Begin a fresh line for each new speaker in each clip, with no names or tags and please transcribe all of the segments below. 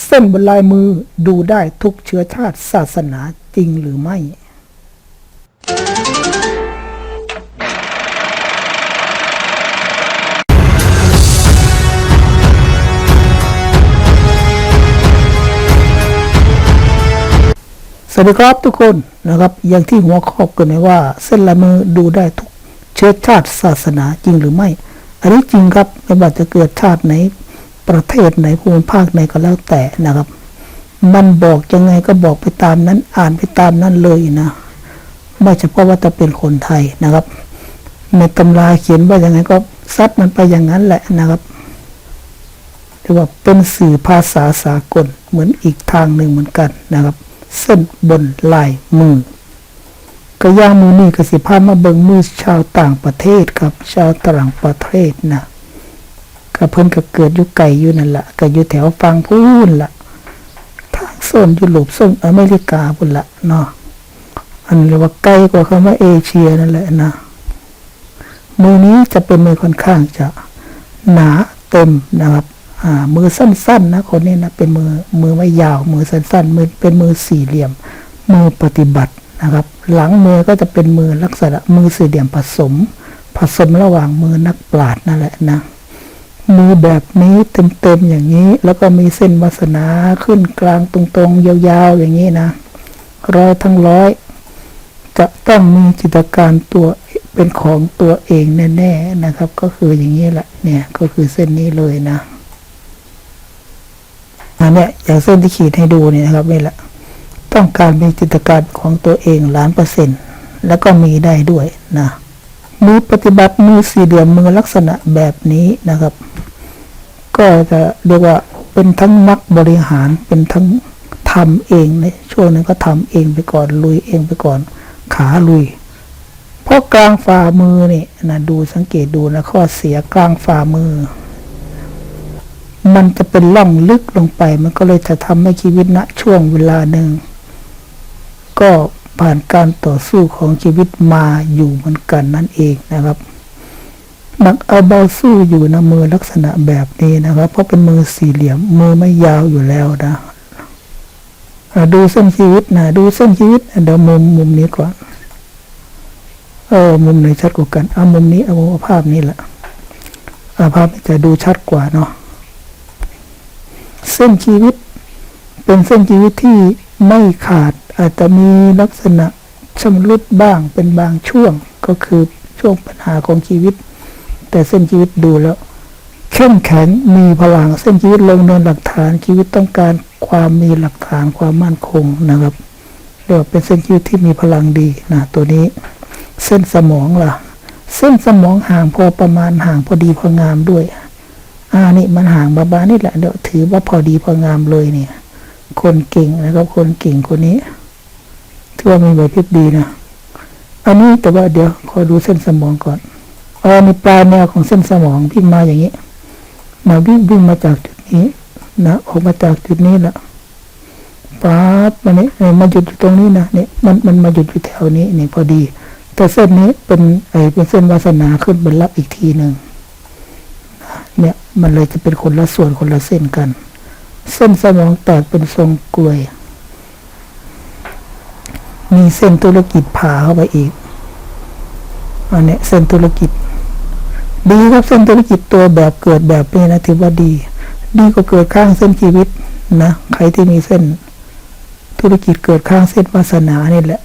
เส้นบนลายมือดูได้ทุกเชื้อชาติศาสนาจริงหรือไม่ สวัสดีครับทุกคนนะครับ อย่างที่หัวข้อเกรินไว้ว่า เส้นลายมือดูได้ทุกเชื้อชาติศาสนาจริงหรือไม่ อันนี้จริงครับไม่ว่าจะเกิดชาติไหน ประเทศไหนภูมิภาคไหนก็แล้วแต่นะครับ มันบอกยังไงก็บอกไปตามนั้นอ่านไปตามนั้นเลยนะไม่เฉพาะว่าจะเป็นคนไทยนะครับ ในตำราเขียนว่าอย่างไงก็ซัดมันไปอย่างนั้นแหละนะครับเรียกว่าเป็นสื่อภาษาสากลเหมือนอีกทางหนึ่งเหมือนกันนะครับ เส้นบนลายมือ ก็ย่างมือนี่กสิพามาเบิงมือชาวต่างประเทศครับ ชาวต่างประเทศนะ ก็เพิ่นก็เกิดอยู่ไกลอยู่นั่นแหละก็อยู่แถวฟังพูนละทางโซนยุโรปโซนอเมริกาพุ่นละเนาะอันเรียกว่าใกล้กว่าคำว่าเอเชียนั่นแหละนะมือนี้จะเป็นมือค่อนข้างจะหนาเต็มนะครับอ่ามือสั้นๆนะคนนี้นะเป็นมือมือไม่ยาว มือสั้นๆมือเป็นมือสี่เหลี่ยม มือปฏิบัตินะครับ หลังมือก็จะเป็นมือลักษณะมือสี่เหลี่ยมผสม ผสมระหว่างมือนักปราชญ์นั่นแหละนะ มือแบบนี้เต็มๆอย่างนี้ แล้วก็มีเส้นวาสนาขึ้นกลางตรงๆ ยาวๆ อย่างนี้นะร้อยทั้งร้อย จะต้องมีจิตการตัวเป็นของตัวเองแน่ๆนะครับ ก็คืออย่างนี้แหละเนี่ยก็คือเส้นนี้เลยนะอันเนี้ยอย่างเส้นที่ขีดให้ดูเนี่ยนะครับนี่แหละต้องการมีจิตการของตัวเองล้านเปอร์เซ็นต์แล้วก็มีได้ด้วยนะมือปฏิบัติมือสี่เหลี่ยมมือลักษณะแบบนี้นะครับ ก็จะเรียกว่าเป็นทั้งนักบริหารเป็นทั้งทำเองในช่วงนั้นก็ทำเองไปก่อนลุยเองไปก่อน ขาลุย เพราะกลางฝ่ามือนี่นะดูสังเกตดูนะข้อเสียกลางฝ่ามือ มันจะเป็นล่องลึกลงไป มันก็เลยจะทำให้ชีวิตณช่วงเวลาหนึ่ง ก็ผ่านการต่อสู้ของชีวิตมาอยู่เหมือนกันนั่นเองนะครับ หนักเอาเบาสู้อยู่นะมือลักษณะแบบนี้นะครับ เพราะเป็นมือสี่เหลี่ยม มือไม่ยาวอยู่แล้วนะดูเส้นชีวิตนะดูเส้นชีวิตเดี๋ยวมุมมุมนี้ก่อนเออมุมไหนชัดกว่ากันเอามุมนี้เอามุมภาพนี้แหละอาภาพนี้จะดูชัดกว่าเนาะเส้นชีวิต เป็นเส้นชีวิตที่ไม่ขาดอาจจะมีลักษณะชำรุดบ้างเป็นบางช่วงก็คือช่วงปัญหาของชีวิต แต่เส้นชีวิตดูแล้วเข้มแข็งมีพลังเส้นชีวิตลงเนินหลักฐานชีวิตต้องการความมีหลักฐานความมั่นคงนะครับเรียกว่าเป็นเส้นชีวิตที่มีพลังดีนะตัวนี้ เส้นสมองล่ะ เส้นสมองห่างพอประมาณห่างพอดีพองามด้วยอ่านี่มันห่างบาบานี่แหละเดี๋ยวถือว่าพอดีพองามเลยเนี่ย คนเก่งนะครับ คนเก่งคนนี้ถือว่ามีไหวพริบดีนะอันนี้แต่ว่าเดี๋ยวขอดูเส้นสมองก่อน อ๋อมีปลายแนวของเส้นสมองวิ่งมาอย่างนี้มาวิ่งวิ่งมาจากจุดนี้นะออกมาจากจุดนี้แหละป๊าบมานี้เอ้ยมาหยุดอยู่ตรงนี้นะนี่มันมันมาหยุดอยู่แถวนี้นี่พอดี แต่เส้นนี้เป็นไอเป็นเส้นวาสนาขึ้นบนรับอีกทีหนึ่งเนี่ยมันเลยจะเป็นคนละส่วนคนละเส้นกัน เส้นสมองแตกเป็นทรงกลวย มีเส้นธุรกิจผ่าเข้าไปอีกอันเนี้ยเส้นธุรกิจ ดีครับเส้นธุรกิจตัวแบบเกิดแบบนี้นะถือว่าดี ดีกว่าเกิดข้างเส้นชีวิตนะใครที่มีเส้น ธุรกิจเกิดข้างเส้นวาสนานี่แหละ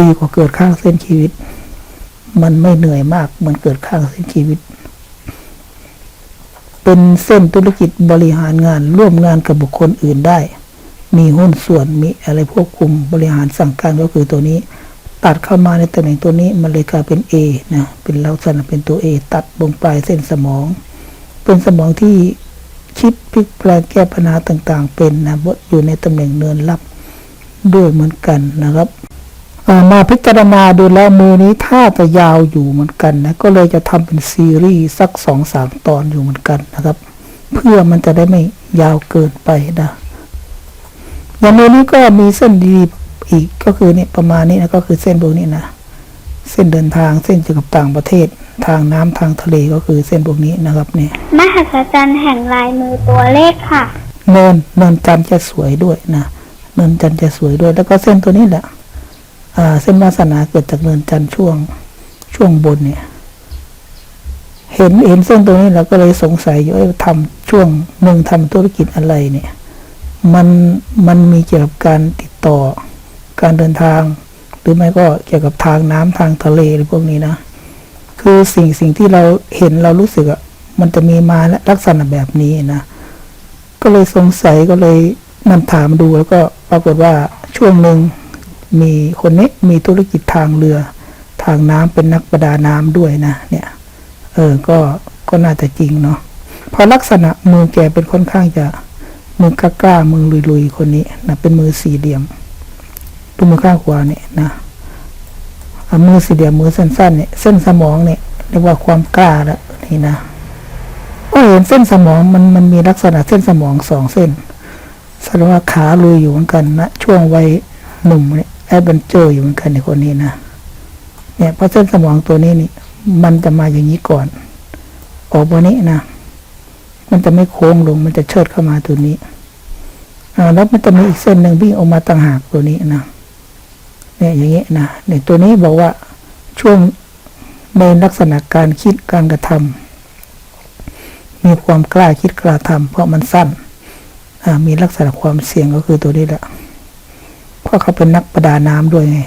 ดีกว่าเกิดข้างเส้นชีวิต มันไม่เหนื่อยมากเหมันเกิดข้างเส้นชีวิต เป็นเส้นธุรกิจบริหารงานร่วมงานกับบุคคลอื่นได้ มีหุ้นส่วนมีอะไรควบคุมบริหารสั่งการก็คือตัวนี้ ตัดเข้ามาในตำแหน่งตัวนี้มันเลยกลายเป็น A นะเป็นลักษณะเป็นตัว A ตัดลงปลายเส้นสมอง เป็นสมองที่คิดพลิกแปลงแก้ปัญหาต่างๆ เป็นนะอยู่ในตำแหน่งเนินรับด้วยเหมือนกันนะครับมาพิจารณาดูแล้วมือนี้ถ้าจะยาวอยู่เหมือนกันนะก็เลยจะทำเป็นซีรีส์สักสองสามตอนอยู่เหมือนกันนะครับ เพื่อมันจะได้ไม่ยาวเกินไปนะอย่างมือนี้ก็มีเส้นดี อีกก็คือเนี่ยประมาณนี้นะก็คือเส้นพวกนี้นะเส้นเดินทางเส้นเกี่ยวกับต่างประเทศ ทางน้ำทางทะเลก็คือเส้นพวกนี้นะครับเนี่ย
มหัศจรรย์แห่งลายมือตัวเลขค่ะ
เนินเนินจันทร์จะสวยด้วยนะเนินจันทร์จะสวยด้วย แล้วก็เส้นตัวนี้แหละอ่าเส้นวาสนาเกิดจากเนินจันทร์ช่วงช่วงบนเนี่ย เห็นเห็นเส้นตัวนี้เราก็เลยสงสัยอยู่ว่าทำช่วงหนึ่งทำธุรกิจอะไรเนี่ย มันมันมีเกี่ยวกับการติดต่อ การเดินทาง หรือไม่ก็เกี่ยวกับทางน้ำทางทะเลหรือพวกนี้นะ คือสิ่งสิ่งที่เราเห็นเรารู้สึกอะมันจะมีมาและลักษณะแบบนี้นะ ก็เลยสงสัยก็เลยมันถามดูแล้วก็ปรากฏว่าช่วงหนึ่งมีคนนี้มีธุรกิจทางเรือ ทางน้ำเป็นนักประดาน้ำด้วยนะ เนี่ย เออก็ก็น่าจะจริงเนาะเพราะลักษณะมือแกเป็นค่อนข้างจะมือกล้าๆมือลุยๆคนนี้นะเป็นมือสี่เหลี่ยม ดูมือข้างขวาเนี่ยนะอะมือสีเหลี่ยมมือสั้นๆเนี่ยเส้นสมองเนี่ยเรียกว่าความกล้าล้วนี่นะก็เห็นเส้นสมองมันมันมีลักษณะเส้นสมองสองเส้นแสดงว่าขาลุยอยู่เหมือนกันนะช่วงวัยหนุ่มเนี่ยแอดเวนเจอร์อยู่เหมือนกันในคนนี้นะเนี่ยเพราะเส้นสมองตัวนี้นี่ มันจะมาอย่างนี้ก่อน ออกวันนี้นะมันจะไม่โค้งลง มันจะเชิดเข้ามาตัวนี้อ่าแล้วมันจะมีอีกเส้นหนึ่งวิ่งออกมาต่างหากตัวนี้นะ เนี่ยอย่างนี้นะเนี่ยตัวนี้บอกว่าช่วงในลักษณะการคิดการกระทำมีความกล้าคิดกล้าทำเพราะมันสั้นมีลักษณะความเสี่ยงก็คือตัวนี้แหละเพราะเขาเป็นนักประดาน้ำด้วยไง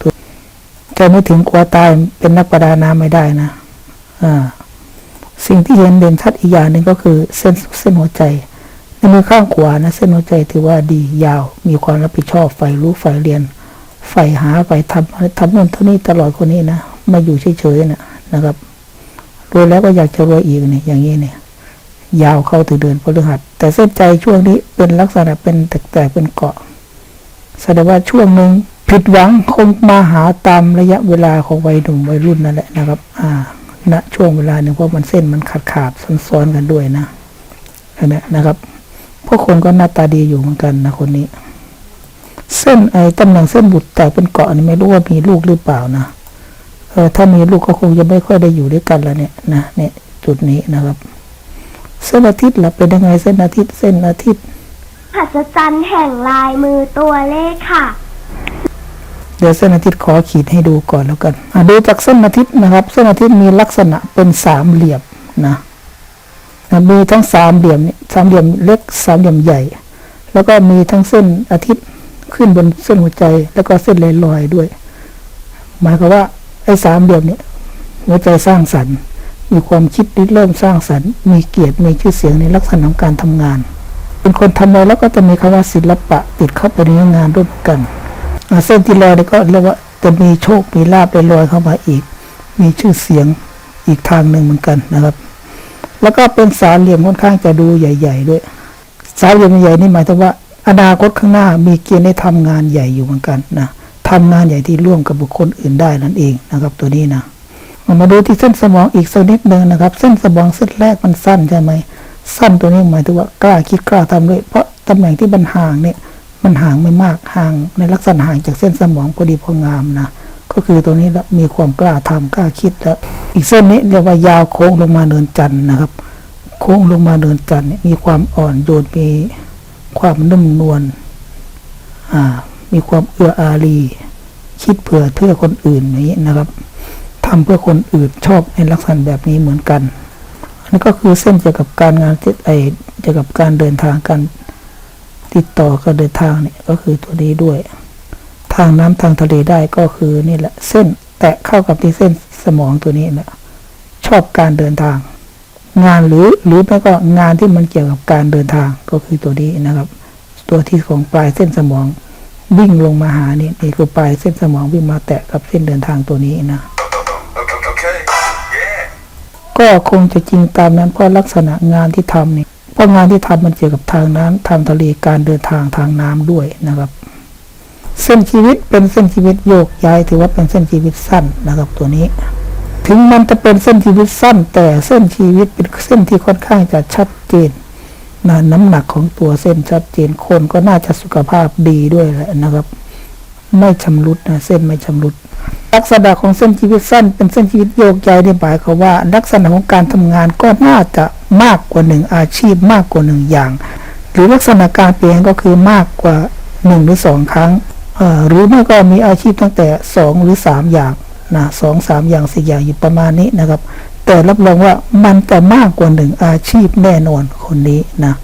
ตัวแกไม่ถึงกลัวตายเป็นนักประดาน้ำไม่ได้นะอ่าสิ่งที่เห็นเด่นชัดอีกอย่างหนึ่งก็คือเส้นเส้นหัวใจในมือข้างขวานะเส้นหัวใจถือว่าดียาว มีความรับผิดชอบใฝ่รู้ใฝ่เรียน ใฝ่หาใฝ่ทำทำนู่นทำนี่ตลอดคนนี้นะไม่อยู่เฉยๆนะนะครับรวยแล้วก็อยากจะรวยอีกเนี่ยอย่างนี้เนี่ย ยาวเข้าถึงเดือนพฤหัส แต่เส้นใจช่วงนี้เป็นลักษณะเป็นแตกๆเป็นเกาะแสดงว่าช่วงหนึ่งผิดหวังคงมาหาตามระยะเวลาของวัยหนุ่มวัยรุ่นนั่นแหละนะครับ อ่าณช่วงเวลาหนึ่งเพราะมันเส้นมันขาดขาดซ้อนๆกันด้วยนะอันนี้นะครับพวกคนก็หน้าตาดีอยู่เหมือนกันนะคนนี้ เส้นไอ้ตำแหน่งเส้นบุตรแตกเป็นเกาะนี่ไม่รู้ว่ามีลูกหรือเปล่านะเออถ้ามีลูกก็คงจะไม่ค่อยได้อยู่ด้วยกันแล้วเนี่ยนะเนี่ยจุดนี้นะครับ เส้นอาทิตย์ล่ะเป็นยังไงเส้นอาทิตย์เส้นอาทิตย์
หัศจรรย์แห่งลายมือตัวเลขค่ะ
เดี๋ยวเส้นอาทิตย์ขอขีดให้ดูก่อนแล้วกันอะดูจากเส้นอาทิตย์นะครับ เส้นอาทิตย์มีลักษณะเป็นสามเหลี่ยมนะนะมีทั้งสามเหลี่ยมเนี่ยสามเหลี่ยมเล็กสามเหลี่ยมใหญ่ แล้วก็มีทั้งเส้นอาทิตย์ ขึ้นบนเส้นหัวใจ แล้วก็เส้นเลนลอยด้วย หมายความว่าไอ้สามเหลี่ยมเนี่ยหัวใจสร้างสรรค์มีความคิดริเริ่มสร้างสรรค์มีเกียรติมีชื่อเสียงในลักษณะของการทำงาน เป็นคนทำอะไรแล้วก็จะมีคำว่าศิลปะติดเข้าไปในงานร่วมกันเส้นที่ลอยนี่ก็เรียกว่าจะมีโชคมีลาบลอยเข้ามาอีก มีชื่อเสียงอีกทางหนึ่งเหมือนกันนะครับ แล้วก็เป็นสามเหลี่ยมค่อนข้างจะดูใหญ่ ๆ ด้วยสามเหลี่ยมใหญ่นี่หมายถึงว่า อนาคตข้างหน้ามีเกณฑ์ได้ทำงานใหญ่อยู่เหมือนกันนะทำงานใหญ่ที่ร่วมกับบุคคลอื่นได้นั่นเองนะครับ ตัวนี้นะมาดูที่เส้นสมองอีกสักนิดหนึ่งนะครับ เส้นสมองเส้นแรกมันสั้นใช่ไหมสั้นตัวนี้หมายถึงว่ากล้าคิดกล้าทำด้วยเพราะตำแหน่งที่มันห่างเนี่ยมันห่างไม่มากห่างในลักษณะห่างจากเส้นสมองพอดีพองามนะก็คือตัวนี้มีความกล้าทำกล้าคิดแล้วอีกเส้นนี้เรียกว่ายาวโค้งลงมาเนินจันทร์นะครับ โค้งลงมาเนินจันทร์เนี่ยมีความอ่อนโยนมี ความนุ่มนวลมีความเอื้ออารี คิดเผื่อเพื่อคนอื่นนี้นะครับทำเพื่อคนอื่นชอบในลักษณะแบบนี้เหมือนกันอันนี้ก็คือเส้นเกี่ยวกับการงานที่ไอเกี่ยวกับการเดินทางการติดต่อการเดินทางเนี่ยก็คือตัวนี้ด้วย ทางน้ำทางทะเลได้ก็คือนี่แหละเส้นแตะเข้ากับที่เส้นสมองตัวนี้แหละชอบการเดินทาง งานหรือหรือไม่ก็งานที่มันเกี่ยวกับการเดินทางก็คือตัวนี้นะครับ ตัวที่ของปลายเส้นสมองวิ่งลงมาหานี่นี่คือปลายเส้นสมองวิ่งมาแตะกับเส้นเดินทางตัวนี้นะก็คงจะจริงตามนั้นเพราะลักษณะงานที่ทำนี่เพราะงานที่ทำมันเกี่ยวกับทางน้ำทางทะเลการเดินทางทางน้ำด้วยนะครับ เส้นชีวิตเป็นเส้นชีวิตโยกย้ายถือว่าเป็นเส้นชีวิตสั้นนะครับตัวนี้ ถึงมันจะเป็นเส้นชีวิตสั้น แต่เส้นชีวิตเป็นเส้นที่ค่อนข้างจะชัดเจนนะน้ำหนักของตัวเส้นชัดเจนคนก็น่าจะสุขภาพดีด้วยแหละนะครับ ไม่ชำรุดนะเส้นไม่ชำรุด ลักษณะของเส้นชีวิตสั้น เป็นเส้นชีวิตโยกย้ายในหมายความว่า ลักษณะของการทำงานก็น่าจะมากกว่าหนึ่งอาชีพมากกว่าหนึ่งอย่าง หรือลักษณะการเปลี่ยนก็คือมากกว่าหนึ่งหรือสองครั้งหรือไม่ก็มีอาชีพตั้งแต่สองหรือสามอย่าง นะสองสามอย่างสี่อย่างอยู่ประมาณนี้นะครับ แต่รับรองว่ามันจะมากกว่าหนึ่งอาชีพแน่นอนคนนี้นะ